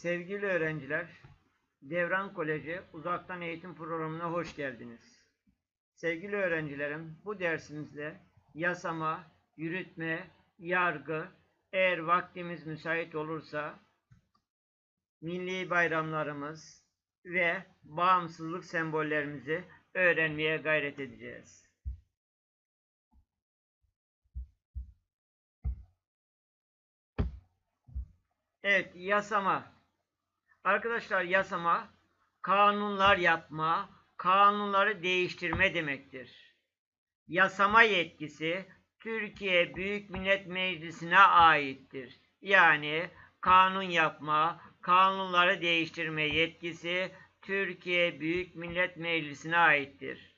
Sevgili öğrenciler, Devran Koleji uzaktan eğitim programına hoş geldiniz. Sevgili öğrencilerim, bu dersimizde yasama, yürütme, yargı, eğer vaktimiz müsait olursa milli bayramlarımız ve bağımsızlık sembollerimizi öğrenmeye gayret edeceğiz. Evet, yasama. Arkadaşlar yasama, kanunlar yapma, kanunları değiştirme demektir. Yasama yetkisi Türkiye Büyük Millet Meclisi'ne aittir. Yani kanun yapma, kanunları değiştirme yetkisi Türkiye Büyük Millet Meclisi'ne aittir.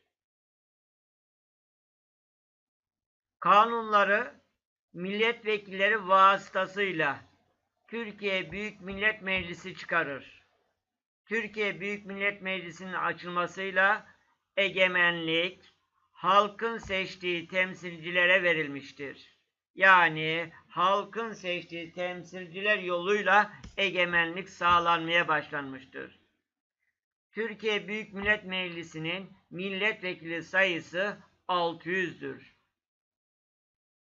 Kanunları milletvekilleri vasıtasıyla Türkiye Büyük Millet Meclisi çıkarır. Türkiye Büyük Millet Meclisi'nin açılmasıyla egemenlik halkın seçtiği temsilcilere verilmiştir. Yani halkın seçtiği temsilciler yoluyla egemenlik sağlanmaya başlanmıştır. Türkiye Büyük Millet Meclisi'nin milletvekili sayısı 600'dür.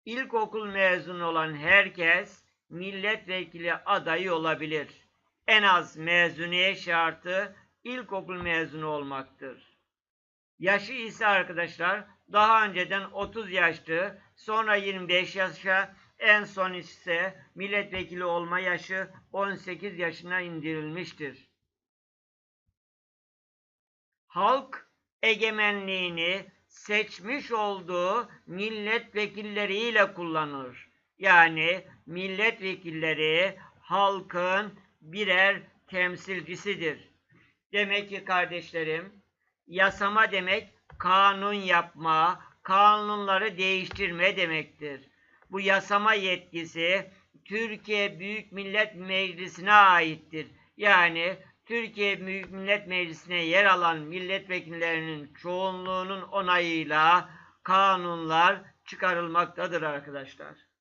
İlkokul mezunu olan herkes milletvekili adayı olabilir. En az mezuniyet şartı ilkokul mezunu olmaktır. Yaşı ise arkadaşlar daha önceden 30 yaştı, sonra 25 yaşa, en son ise milletvekili olma yaşı 18 yaşına indirilmiştir. Halk egemenliğini seçmiş olduğu milletvekilleriyle kullanır. Yani milletvekilleri halkın birer temsilcisidir. Demek ki kardeşlerim, yasama demek kanun yapma, kanunları değiştirme demektir. Bu yasama yetkisi Türkiye Büyük Millet Meclisi'ne aittir. Yani Türkiye Büyük Millet Meclisi'ne yer alan milletvekillerinin çoğunluğunun onayıyla kanunlar çıkarılmaktadır arkadaşlar.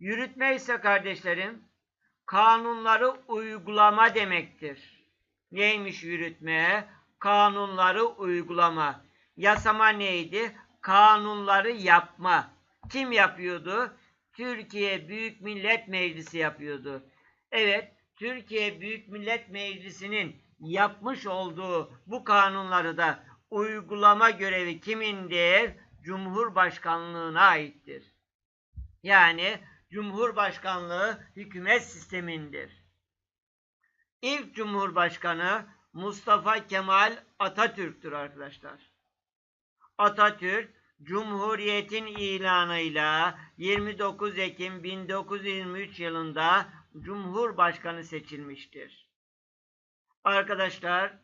Yürütme ise kardeşlerim kanunları uygulama demektir. Neymiş yürütme? Kanunları uygulama. Yasama neydi? Kanunları yapma. Kim yapıyordu? Türkiye Büyük Millet Meclisi yapıyordu. Evet, Türkiye Büyük Millet Meclisi'nin yapmış olduğu bu kanunları da uygulama görevi kimindir? Cumhurbaşkanlığına aittir. Yani Cumhurbaşkanlığı hükümet sistemindir. İlk Cumhurbaşkanı Mustafa Kemal Atatürk'tür arkadaşlar. Atatürk Cumhuriyetin ilanıyla 29 Ekim 1923 yılında Cumhurbaşkanı seçilmiştir. Arkadaşlar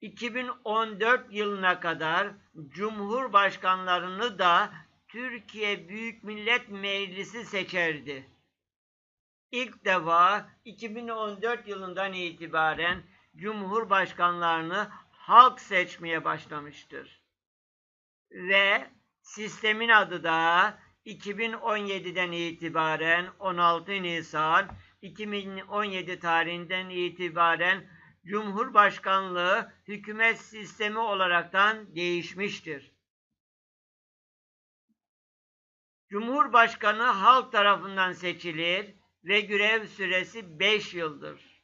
2014 yılına kadar Cumhurbaşkanlarını da Türkiye Büyük Millet Meclisi seçerdi. İlk defa 2014 yılından itibaren Cumhurbaşkanlarını halk seçmeye başlamıştır. Ve sistemin adı da 2017'den itibaren 16 Nisan 2017 tarihinden itibaren Cumhurbaşkanlığı hükümet sistemi olaraktan değişmiştir. Cumhurbaşkanı halk tarafından seçilir ve görev süresi 5 yıldır.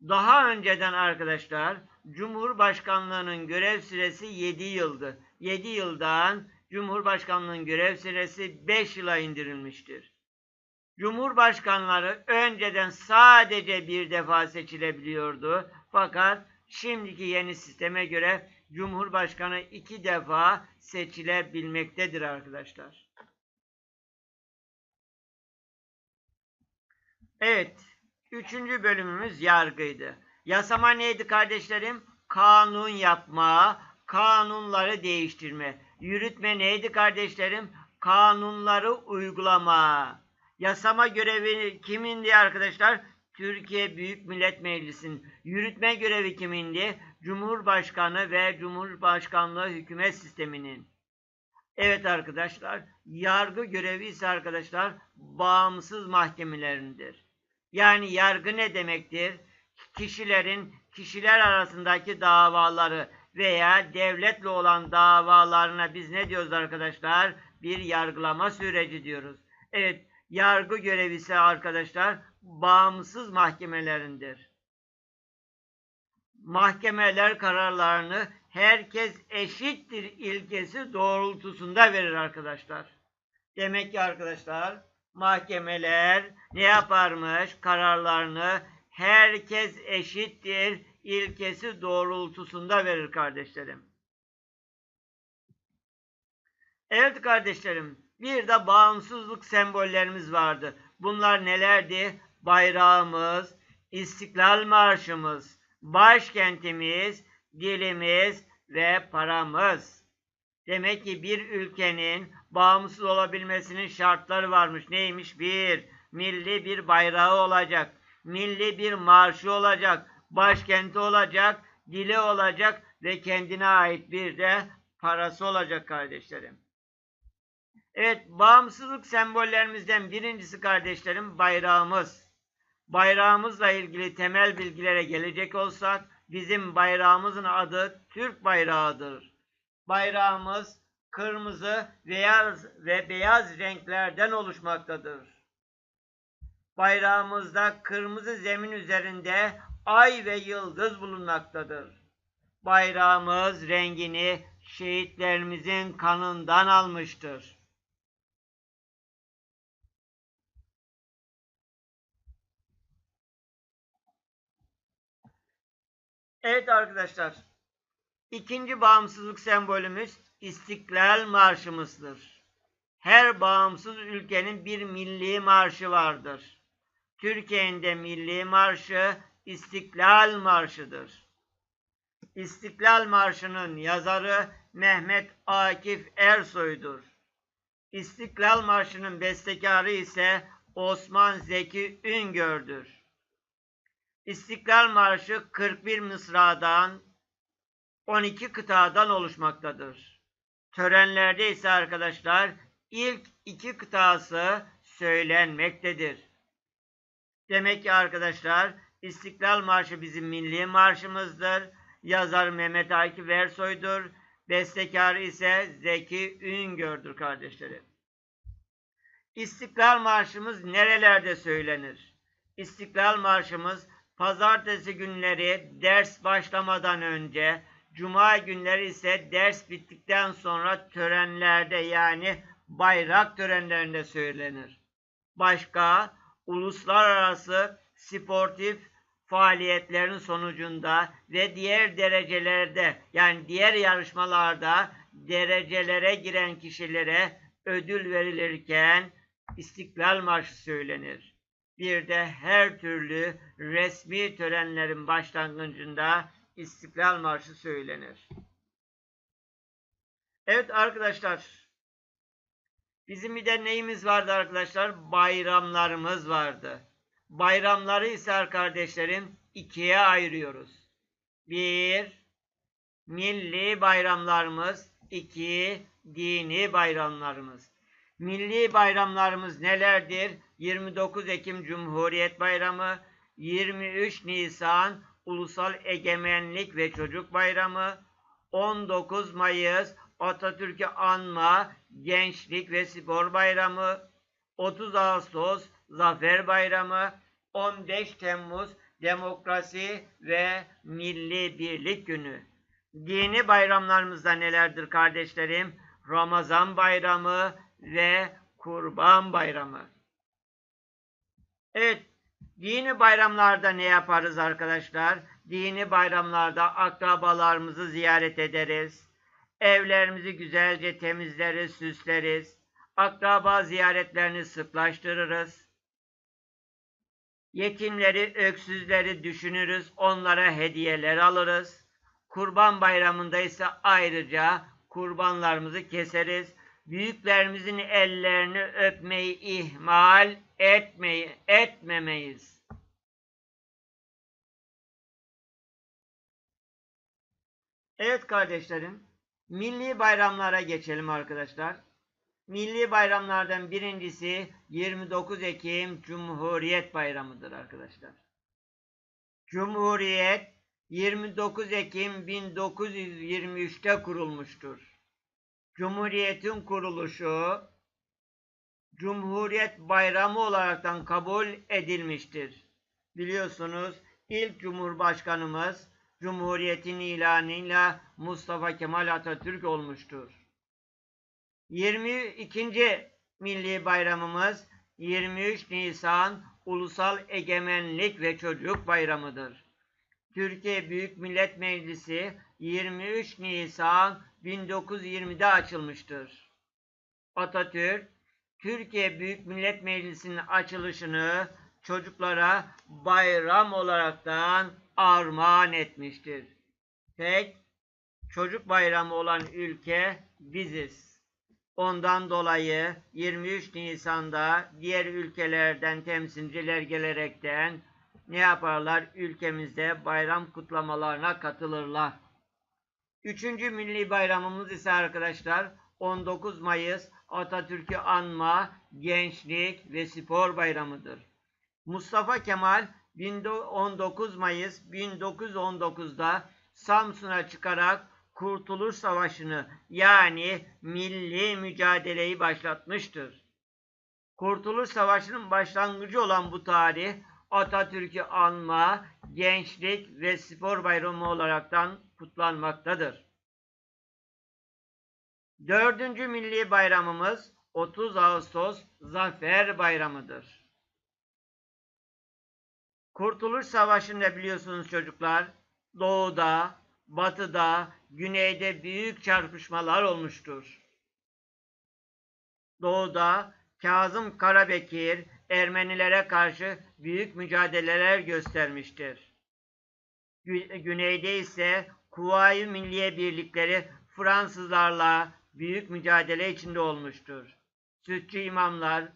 Daha önceden arkadaşlar Cumhurbaşkanlığının görev süresi 7 yıldı. 7 yıldan Cumhurbaşkanlığının görev süresi 5 yıla indirilmiştir. Cumhurbaşkanları önceden sadece bir defa seçilebiliyordu. Fakat şimdiki yeni sisteme göre Cumhurbaşkanı iki defa seçilebilmektedir arkadaşlar. Evet, üçüncü bölümümüz yargıydı. Yasama neydi kardeşlerim? Kanun yapma, kanunları değiştirme. Yürütme neydi kardeşlerim? Kanunları uygulama. Yasama görevi kimindi arkadaşlar? Türkiye Büyük Millet Meclisi'nin. Yürütme görevi kimindi? Cumhurbaşkanı ve Cumhurbaşkanlığı hükümet sisteminin. Evet arkadaşlar, yargı görevi ise arkadaşlar bağımsız mahkemelerindir. Yani yargı ne demektir? Kişilerin kişiler arasındaki davaları veya devletle olan davalarına biz ne diyoruz arkadaşlar? Bir yargılama süreci diyoruz. Evet, yargı görevi ise arkadaşlar bağımsız mahkemelerindir. Mahkemeler kararlarını herkes eşittir ilkesi doğrultusunda verir arkadaşlar. Demek ki arkadaşlar mahkemeler ne yaparmış? Kararlarını herkes eşittir ilkesi doğrultusunda verir kardeşlerim. Evet kardeşlerim, bir de bağımsızlık sembollerimiz vardı. Bunlar nelerdi? Bayrağımız, İstiklal Marşımız, başkentimiz, dilimiz ve paramız. Demek ki bir ülkenin bağımsız olabilmesinin şartları varmış. Neymiş? Bir, milli bir bayrağı olacak. Milli bir marşı olacak. Başkenti olacak. Dili olacak ve kendine ait bir de parası olacak kardeşlerim. Evet, bağımsızlık sembollerimizden birincisi kardeşlerim bayrağımız. Bayrağımızla ilgili temel bilgilere gelecek olsak, bizim bayrağımızın adı Türk bayrağıdır. Bayrağımız kırmızı beyaz ve beyaz renklerden oluşmaktadır. Bayrağımızda kırmızı zemin üzerinde ay ve yıldız bulunmaktadır. Bayrağımız rengini şehitlerimizin kanından almıştır. Evet arkadaşlar. İkinci bağımsızlık sembolümüz İstiklal Marşımızdır. Her bağımsız ülkenin bir milli marşı vardır. Türkiye'nin de milli marşı İstiklal Marşı'dır. İstiklal Marşı'nın yazarı Mehmet Akif Ersoy'dur. İstiklal Marşı'nın bestekarı ise Osman Zeki Üngör'dür. İstiklal Marşı 41 mısradan 12 kıtadan oluşmaktadır. Törenlerde ise arkadaşlar ilk iki kıtası söylenmektedir. Demek ki arkadaşlar İstiklal Marşı bizim milli marşımızdır. Yazar Mehmet Akif Ersoy'dur. Bestekarı ise Zeki Üngör'dür kardeşlerim. İstiklal Marşımız nerelerde söylenir? İstiklal Marşımız Pazartesi günleri ders başlamadan önce, cuma günleri ise ders bittikten sonra törenlerde yani bayrak törenlerinde söylenir. Başka uluslararası sportif faaliyetlerin sonucunda ve diğer derecelerde yani diğer yarışmalarda derecelere giren kişilere ödül verilirken İstiklal Marşı söylenir. Bir de her türlü resmi törenlerin başlangıcında İstiklal Marşı söylenir. Evet arkadaşlar. Bizim bir de neyimiz vardı arkadaşlar? Bayramlarımız vardı. Bayramları ise kardeşlerim ikiye ayırıyoruz. Bir, milli bayramlarımız. iki dini bayramlarımız. Milli bayramlarımız nelerdir? 29 Ekim Cumhuriyet Bayramı, 23 Nisan Ulusal Egemenlik ve Çocuk Bayramı, 19 Mayıs Atatürk'ü anma Gençlik ve Spor Bayramı, 30 Ağustos Zafer Bayramı, 15 Temmuz Demokrasi ve Milli Birlik Günü. Dini bayramlarımızda nelerdir kardeşlerim? Ramazan Bayramı ve Kurban Bayramı. Evet, dini bayramlarda ne yaparız arkadaşlar? Dini bayramlarda akrabalarımızı ziyaret ederiz. Evlerimizi güzelce temizleriz, süsleriz. Akraba ziyaretlerini sıklaştırırız. Yetimleri, öksüzleri düşünürüz, onlara hediyeler alırız. Kurban bayramında ise ayrıca kurbanlarımızı keseriz büyüklerimizin ellerini öpmeyi ihmal etmeyi etmemeyiz. Evet kardeşlerim, Milli bayramlara geçelim arkadaşlar. Milli bayramlardan birincisi 29 Ekim Cumhuriyet Bayramı'dır arkadaşlar. Cumhuriyet 29 Ekim 1923'te kurulmuştur. Cumhuriyetin kuruluşu Cumhuriyet Bayramı olaraktan kabul edilmiştir. Biliyorsunuz ilk Cumhurbaşkanımız Cumhuriyetin ilanıyla Mustafa Kemal Atatürk olmuştur. 22. Milli Bayramımız 23 Nisan Ulusal Egemenlik ve Çocuk Bayramıdır. Türkiye Büyük Millet Meclisi 23 Nisan 1920'de açılmıştır. Atatürk, Türkiye Büyük Millet Meclisi'nin açılışını çocuklara bayram olaraktan armağan etmiştir. Tek çocuk bayramı olan ülke biziz. Ondan dolayı 23 Nisan'da diğer ülkelerden temsilciler gelerekten ne yaparlar? Ülkemizde bayram kutlamalarına katılırlar. Üçüncü milli bayramımız ise arkadaşlar 19 Mayıs Atatürk'ü anma, gençlik ve spor bayramıdır. Mustafa Kemal 19 Mayıs 1919'da Samsun'a çıkarak Kurtuluş Savaşı'nı yani milli mücadeleyi başlatmıştır. Kurtuluş Savaşı'nın başlangıcı olan bu tarih Atatürk'ü anma, gençlik ve spor bayramı olaraktan kutlanmaktadır. Dördüncü milli bayramımız 30 Ağustos Zafer Bayramı'dır. Kurtuluş Savaşı'nda biliyorsunuz çocuklar doğuda, batıda, güneyde büyük çarpışmalar olmuştur. Doğuda Kazım Karabekir Ermenilere karşı büyük mücadeleler göstermiştir. Güneyde ise Kuvayi Milliye Birlikleri Fransızlarla büyük mücadele içinde olmuştur. Sütçü imamlar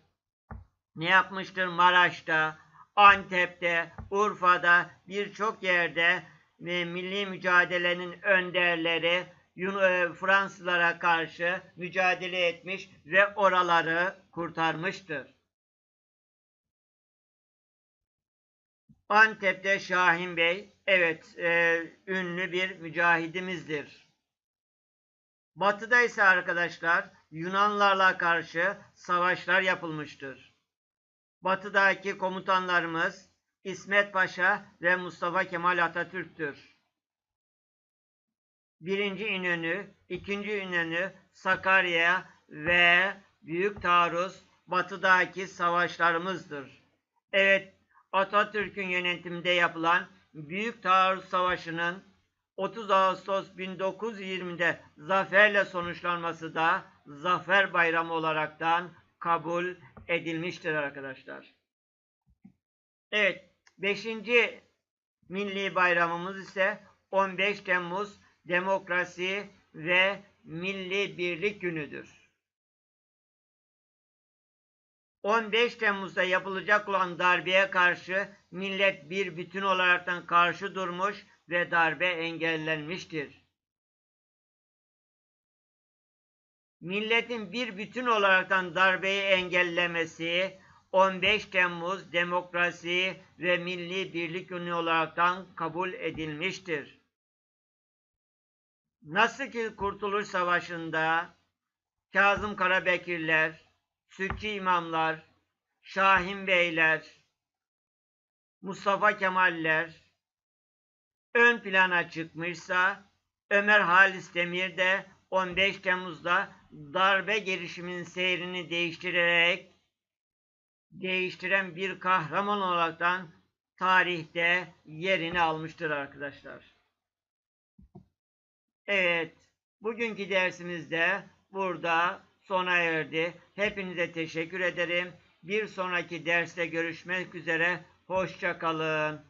ne yapmıştır Maraş'ta, Antep'te, Urfa'da birçok yerde ve milli mücadelenin önderleri e, Fransızlara karşı mücadele etmiş ve oraları kurtarmıştır. Antep'te Şahin Bey, evet e, ünlü bir mücahidimizdir. Batı'da ise arkadaşlar Yunanlarla karşı savaşlar yapılmıştır. Batı'daki komutanlarımız İsmet Paşa ve Mustafa Kemal Atatürk'tür. Birinci İnönü, ikinci İnönü, Sakarya ve Büyük Taarruz batıdaki savaşlarımızdır. Evet, Atatürk'ün yönetiminde yapılan Büyük Taarruz Savaşı'nın 30 Ağustos 1920'de zaferle sonuçlanması da Zafer Bayramı olaraktan kabul edilmiştir arkadaşlar. Evet, 5. milli bayramımız ise 15 Temmuz Demokrasi ve Milli Birlik Günüdür. 15 Temmuz'da yapılacak olan darbeye karşı millet bir bütün olaraktan karşı durmuş ve darbe engellenmiştir. Milletin bir bütün olaraktan darbeyi engellemesi 15 Temmuz Demokrasi ve Milli Birlik Günü olaraktan kabul edilmiştir. Nasıl ki Kurtuluş Savaşı'nda Kazım Karabekirler, Sütçü imamlar, Şahin Beyler, Mustafa Kemaller ön plana çıkmışsa Ömer Halis Demir de 15 Temmuz'da darbe girişiminin seyrini değiştirerek değiştiren bir kahraman olaraktan tarihte yerini almıştır arkadaşlar. Evet, bugünkü dersimizde burada sona erdi. Hepinize teşekkür ederim. Bir sonraki derste görüşmek üzere. Hoşçakalın.